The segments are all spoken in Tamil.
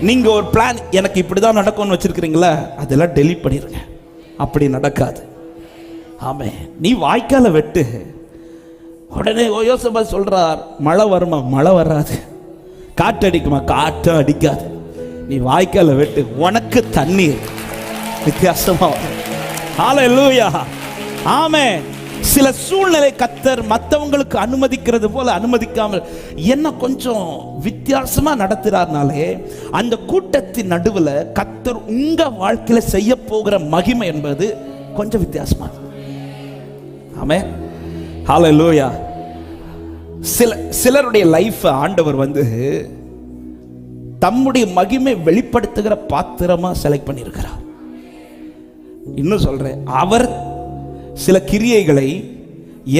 நீங்க ஒரு பிளான் எனக்கு இப்படிதான் நடக்கும்னு வச்சிருக்கிறீங்களா அதெல்லாம் டெலிட் பண்ணிருங்க. அப்படி நடக்காது. ஆமே நீ வாய்க்கால வெட்டு. உடனே யோசபா சொல்றார் மழை வருமா? மழை வராது. காற்று அடிக்குமா? காற்று அடிக்காது. நீ வாய்க்கால வெட்டு. உனக்கு தண்ணீர். வித்தியாசமா ஹalleluya ஆமே. சில சூழ்நிலை கத்தர் மற்றவங்களுக்கு அனுமதிக்கிறது போல அனுமதிக்காமல் என்ன கொஞ்சம் வித்தியாசமா நடத்துறாருனாலே அந்த கூட்டத்தின் நடுவில் கத்தர் உங்க வாழ்க்கையில செய்ய போகிற மகிமை என்பது கொஞ்சம் வித்தியாசமா ஆமே ஹலோ லோயா சில சிலருடைய லைஃப் ஆண்டவர் வந்து தம்முடைய மகிமை வெளிப்படுத்துகிற பாத்திரமா செலக்ட் பண்ணியிருக்கிறார். இன்னும் சொல்றேன் அவர் சில கிரியைகளை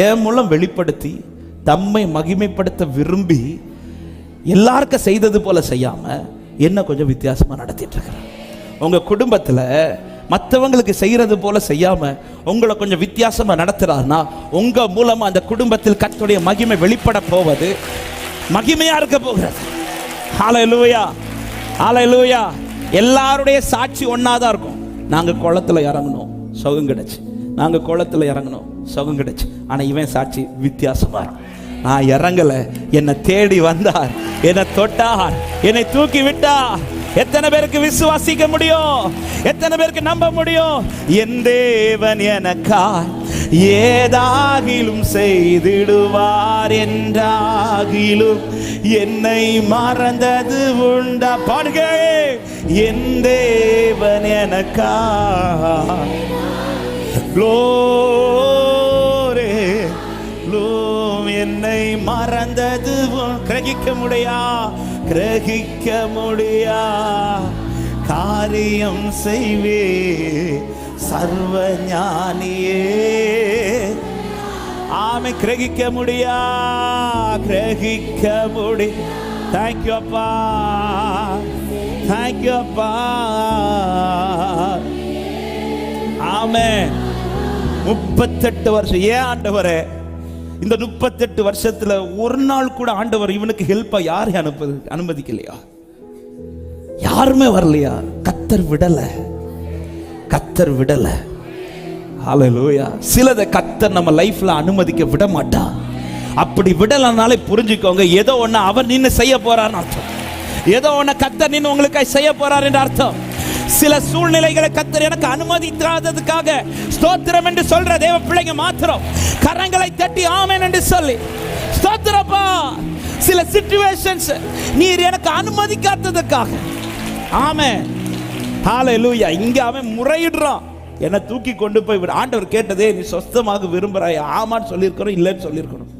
என் மூலம் வெளிப்படுத்தி தம்மை மகிமைப்படுத்த விரும்பி எல்லாருக்கும் செய்தது போல செய்யாமல் என்ன கொஞ்சம் வித்தியாசமாக நடத்திட்டு இருக்கிறார் உங்கள் குடும்பத்தில் மற்றவங்களுக்கு செய்கிறது போல செய்யாமல் உங்களை கொஞ்சம் வித்தியாசமாக நடத்துகிறாருன்னா உங்கள் மூலமாக அந்த குடும்பத்தில் கத்துடைய மகிமை வெளிப்பட போவது மகிமையாக இருக்க போகிறது. ஆலை லூயா எல்லாருடைய சாட்சி ஒண்ணாதான் இருக்கும். நாங்கள் குளத்துல இறங்கணும் சுகம் கிடச்சி. நாங்கள் குளத்துல இறங்கணும் சுகம் கிடைச்சு. ஆனால் இவன் சாட்சி வித்தியாசமாக இருக்கும் நான் இறங்கலை. என்னை தேடி வந்தார். என்னை தொட்டார். என்னை தூக்கி விட்டார். எத்தனை பேருக்கு விசுவாசிக்க முடியும்? எத்தனை பேருக்கு நம்ப முடியும்? என் தேவன் எனக்காய் ஏதாகிலும் செய்திடுவார் என்றாகிலும் என்னை மறந்தது உண்டா? பாடுக என் தேவன் எனக்கா லோரே லோம் என்னை மறந்தது கிரகிக்க முடியா? கிரகிக்க முடியா? காரியம் செய்வே சர்வ ஞானியே ஆமை கிரகிக்க முடியா? கிரகிக்க முடி. தேங்க்யூ அப்பா. தேங்க்யூ அப்பா. ஆமே முப்பத்தெட்டு வருஷம். ஏன் ஆண்டவரே? இந்த முப்பத்தெட்டு வருஷத்துல ஒரு நாள் கூட ஆண்டவர் இவனுக்கு ஹெல்ப்பா யாரை அனுப்பது அனுமதிக்கலையா? யாருமே வரலையா? கத்தர் விடல. கத்தர் விடல. ஹalleluya சிலதை கத்தர் நம்ம லைஃப்ல அனுமதிக்க விட மாட்டா அப்படி விடலனாலே புரிஞ்சுக்கோங்க ஏதோ ஒன்று அவர் நின்று செய்ய போறான்னு அர்த்தம். ஏதோ ஒன்று கத்தர் நின்று உங்களுக்கு செய்ய போறார் என்று அர்த்தம். சில சூழ்நிலைகளை கத்தர் எனக்கு அனுமதிக்காததுக்காக ஸ்தோத்திரம் என்று சொல்ற தேவ பிள்ளைங்க மாத்திரம் கரங்களை தட்டி ஆமேன் என்று சொல்லி ஸ்தோத்திரப்பா சில சிச்சுவேஷன்ஸ் நீர் எனக்கு அனுமதிக்காததுக்காக. ஆமென். ஹalleluya இங்க அவன் முறையிடுறான். என்னை தூக்கி கொண்டு போய் விட. ஆண்டவர் கேட்டதே நீ சொஸ்தமாக விரும்புறாய் ஆமான்னு சொல்லியிருக்கிறோம் இல்லைன்னு சொல்லியிருக்கணும்.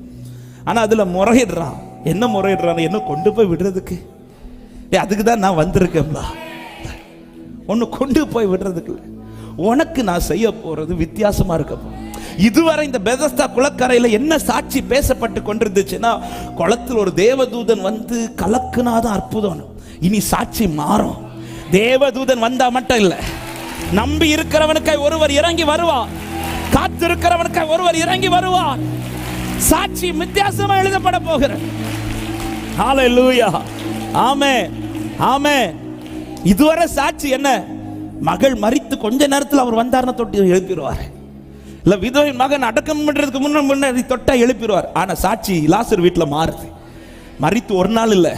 ஆனா அதுல முறையிடுறான். என்ன முறையிடுறான்? என்ன கொண்டு போய் விடுறதுக்கு. ஏ அதுக்கு தான் நான் வந்திருக்கேன்ப்பா. ஒன்று கொண்டு போய் விடுறதுக்கு இல்லை உனக்கு நான் செய்ய போகிறது வித்தியாசமா இருக்க இதுவரை இந்த பெதஸ்தா குளக்கரையில் என்ன சாட்சி பேசப்பட்டு கொண்டிருந்துச்சுன்னா குளத்தில் ஒரு தேவதூதன் வந்து கலக்குனாதான் அற்புதம். இனி சாட்சி மாறும். தேவதூதன் வந்தா மட்டும் இல்லை. நம்பி இருக்கிறவனுக்காய் ஒருவர் இறங்கி வருவார். காத்திருக்கிறவனுக்காய் ஒருவர் இறங்கி வருவார். சாட்சி வித்தியாசமா எழுதப்பட போகிறது. ஆமே ஆமே இதுவரை சாட்சி என்ன? மகள் மறித்து கொஞ்ச நேரத்தில் அவர் வந்தார்னா தொட்டி எழுப்பிடுவார் இல்லை விதவின் மகன் அடக்கம் பண்ணுறதுக்கு முன்ன முன்னாடி தொட்டா எழுப்பிடுவார் ஆனால் சாட்சி லாசர் வீட்டில் மாறுது. மறித்து ஒரு நாள் இல்லை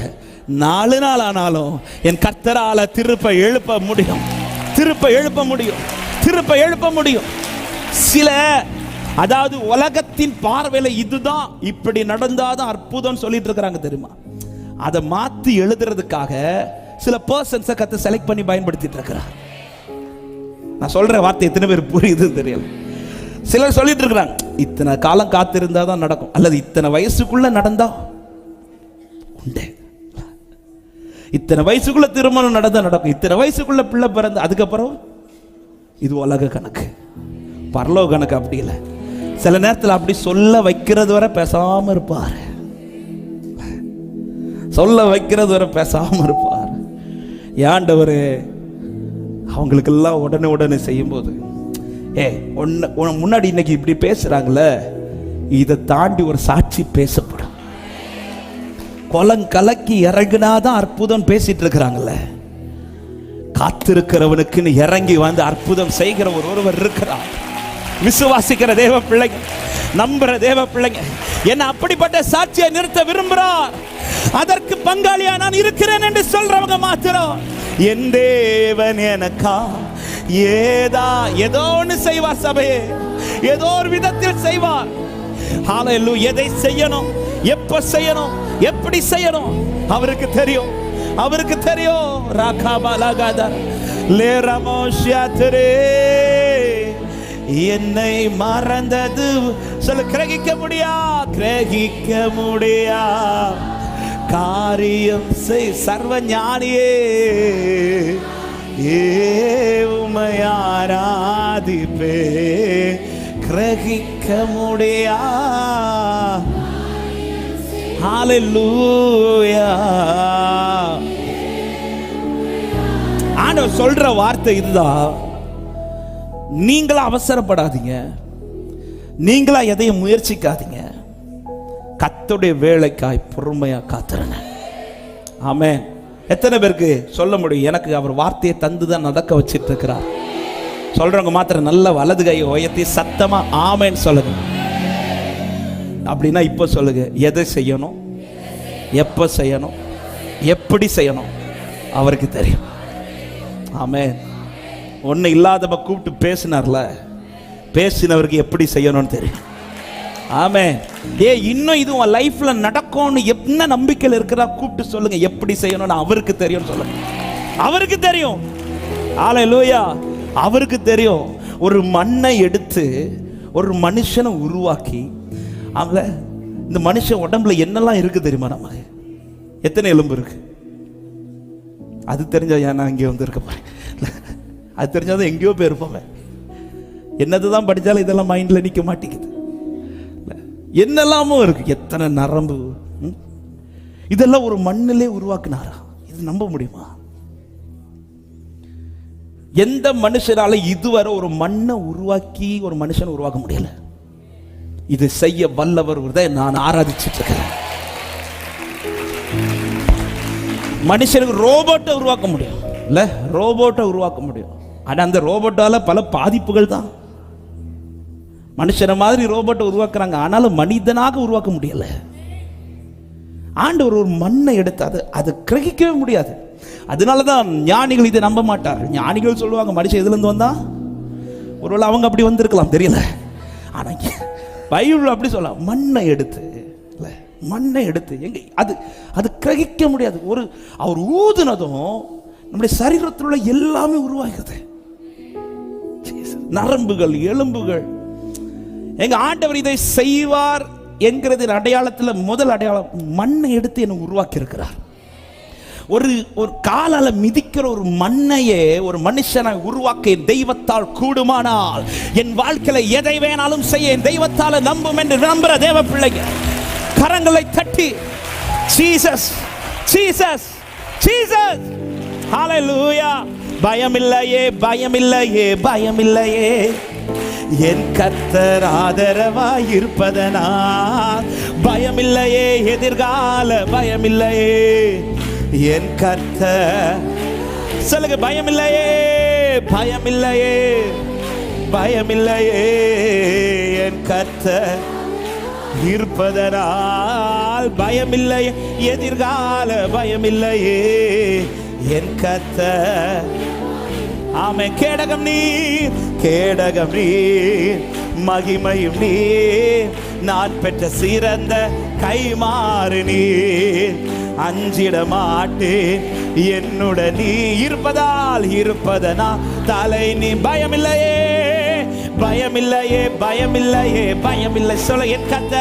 நாலு நாள் ஆனாலும் என் கர்த்தரால திருப்ப எழுப்ப முடியும். திருப்ப எழுப்ப முடியும். திருப்ப எழுப்ப முடியும். சில அதாவது உலகத்தின் பார்வையில் இதுதான் இப்படி நடந்தாதான் அற்புதம் சொல்லிட்டு இருக்கிறாங்க தெரியுமா? அதை மாற்றி எழுதுறதுக்காக சில பர்சன்ஸை கத்து செலக்ட் பண்ணி பயன்படுத்திட்டு இருக்கிறார். நான் சொல்ற வார்த்தை எத்தனை பேர் புரியுதுன்னு தெரியல சிலர் சொல்லிட்டு இருக்கிறாங்க இத்தனை காலம் காத்திருந்தா தான் நடக்கும். அல்லது இத்தனை வயசுக்குள்ள நடந்தா உண்டு. இத்தனை வயசுக்குள்ள திருமணம் நடந்தா நடக்கும். இத்தனை வயசுக்குள்ள பிள்ளை பிறந்து அதுக்கப்புறம் இது உலக கணக்கு. பரலோக கணக்கு அப்படி இல்லை. சில நேரத்தில் அப்படி சொல்ல வைக்கிறது வரை பேசாம இருப்பார். சொல்ல வைக்கிறது வரை பேசாம இருப்பார். ஏண்டவர் அவங்களுக்கெல்லாம் உடனே உடனே செய்யும்போது ஏ ஒன்னு உன் முன்னாடி இன்னைக்கு இப்படி பேசுறாங்களே இதை தாண்டி ஒரு சாட்சி பேசப்படும். குளம் கலக்கி இறங்கினாதான் அற்புதம் பேசிட்டு இருக்கிறாங்கல்ல காத்திருக்கிறவனுக்குன்னு இறங்கி வந்து அற்புதம் செய்கிற ஒரு ஒருவர் இருக்கிறார். விசுவாசிக்கிற தேவ பிள்ளைங்க நம்புற தேவ பிள்ளைங்க என்ன அப்படிப்பட்ட சாட்சியை நிறுத்த விரும்புகிறார். அதற்கு பங்காளியா நான் இருக்கிறேன் என்று சொல்றவங்க மாத்திரம் என் தேவன் எனக்கா? ஏதா ஏதோ ஒன்று செய்வார் சபையே. ஏதோ ஒரு விதத்தில் செய்வார் ஹalleluya எதை செய்யணும்? எப்ப செய்யணும்? எப்படி செய்யணும்? அவருக்கு தெரியும். அவருக்கு தெரியும். ராகாபா லகாதா லேரமோஷியாத்திரே என்னை மறந்தது. சொல்ல கிரகிக்க முடியா? கிரகிக்க முடியா? காரியம் செய் சர்வ ஞானியே ஏமையாராதிப்பே கிரகிக்க முடியா? ஹalleluya. ஆண்டவர் சொல்ற வார்த்தை இதுதான் நீங்களா அவசரப்படாதீங்க. நீங்களா எதையும் முயற்சிக்காதீங்க. கத்துடைய வேலைக்காய் பொறுமையாக காத்துருங்க. ஆமே எத்தனை பேருக்கு சொல்ல முடியும் எனக்கு அவர் வார்த்தையை தந்து தான் நடக்க வச்சிட்டு இருக்கிறார் சொல்றவங்க மாத்திரம் நல்ல வலது கை உயர்த்தி சத்தமா ஆமேன்னு சொல்லுங்க. அப்படின்னா இப்போ சொல்லுங்க எதை செய்யணும் எப்போ செய்யணும் எப்படி செய்யணும் அவருக்கு தெரியும். ஆமே ஒன்று இல்லாதப்ப கூப்பிட்டு பேசினார்ல பேசினவருக்கு எப்படி செய்யணும்னு தெரியும். ஆமே ஏ இன்னும் இது உன் லைஃப்ல நடக்கும்னு என்ன நம்பிக்கையில் இருக்கிறா? கூப்பிட்டு சொல்லுங்க எப்படி செய்யணும்னு அவருக்கு தெரியும் சொல்லுங்க. அவருக்கு தெரியும். ஆலை லூயா அவருக்கு தெரியும். ஒரு மண்ணை எடுத்து ஒரு மனுஷனை உருவாக்கி அவளை இந்த மனுஷன் உடம்புல என்னெல்லாம் இருக்கு தெரியுமா நமக்கு? எத்தனை எலும்பு இருக்கு? அது தெரிஞ்சா ஏன் நான் இங்கே வந்திருக்க போறேன்? அது தெரிஞ்சாதான் எங்கேயோ போயிருப்போமே. என்னது தான் படித்தாலும் இதெல்லாம் மைண்டில் நிற்க மாட்டேங்குது. என்னெல்லாமோ இருக்கு. எத்தனை நரம்பு ம்? இதெல்லாம் ஒரு மண்ணிலே உருவாக்குனாரா? இது நம்ப முடியுமா? எந்த மனுஷனால இதுவரை ஒரு மண்ணை உருவாக்கி ஒரு மனுஷனை உருவாக்க முடியல? இது செய்ய வல்லவர் தான் நான் ஆராதிச்சிட்டு இருக்கிறேன் மனுஷனுக்கு ரோபோட்டை உருவாக்க முடியும். இல்ல ரோபோட்டை உருவாக்க முடியும். ஆனா அந்த ரோபோட்டால பல பாதிப்புகள் தான். மனுஷனை மாதிரி ரோபோட்டை உருவாக்குறாங்க. ஆனாலும் மனிதனாக உருவாக்க முடியல. ஆண்டவர் ஒரு மண்ணை எடுத்து அது அது கிரகிக்கவே முடியாது. அதனால தான் ஞானிகள் இதை நம்ப மாட்டார்கள் ஞானிகள் சொல்லுவாங்க மனுஷன் எதுலேருந்து வந்தா ஒருவேளை அவங்க அப்படி வந்திருக்கலாம் தெரியல. ஆனால் பைபிள் அப்படி சொல்லலாம் மண்ணை எடுத்து. இல்லை மண்ணை எடுத்து. எங்க அது அது கிரகிக்க முடியாது. ஒரு அவர் ஊதுனதும் நம்முடைய சரீரத்தில் உள்ள எல்லாமே உருவாகிறது. நரம்புகள் எலும்புகள் எங்க ஆண்டவர் இதை செய்வார் என்கிறதின் அடையாளத்தில் முதல் அடையாளம் மண்ணை எடுத்து என்னை உருவாக்கி இருக்கிறார் ஒரு ஒரு காலால மிதிக்கிற ஒரு மண்ணையே ஒரு மனுஷனை உருவாக்க என் தெய்வத்தால் கூடுமானால் என் வாழ்க்கையில எதை வேணாலும் செய்ய என் தெய்வத்தால நம்பும் என்று நம்புற தேவ பிள்ளைங்க கரங்களை தட்டி சீசஸ் ஜீசஸ் ஜீசஸ் ஹalleluya பயமில்லையே பயமில்லையே பயமில்லையே. என் கத்தர் ஆதரவாய் இருப்பதனால் பயமில்லையே எதிர்கால பயமில்லையே. என் கத்த சொல்லுங்க பயமில்லையே பயமில்லையே பயமில்லையே. என் கர்த்தர் இருப்பதனால் பயமில்லையே எதிர்கால பயமில்லையே. என் கத்தை ஆமே கேடகம் நீ கேடகம் நீ மகிமையும் நீ நான் பெற்ற சிறந்த கைமாறு நீ அஞ்சிட மாட்டேன் என்னுட நீ இருப்பதால் இருப்பதனா தலை நீ பயமில்லையே பயமில்லையே பயமில்லையே பயமில்லை சொல்ல என் கத்த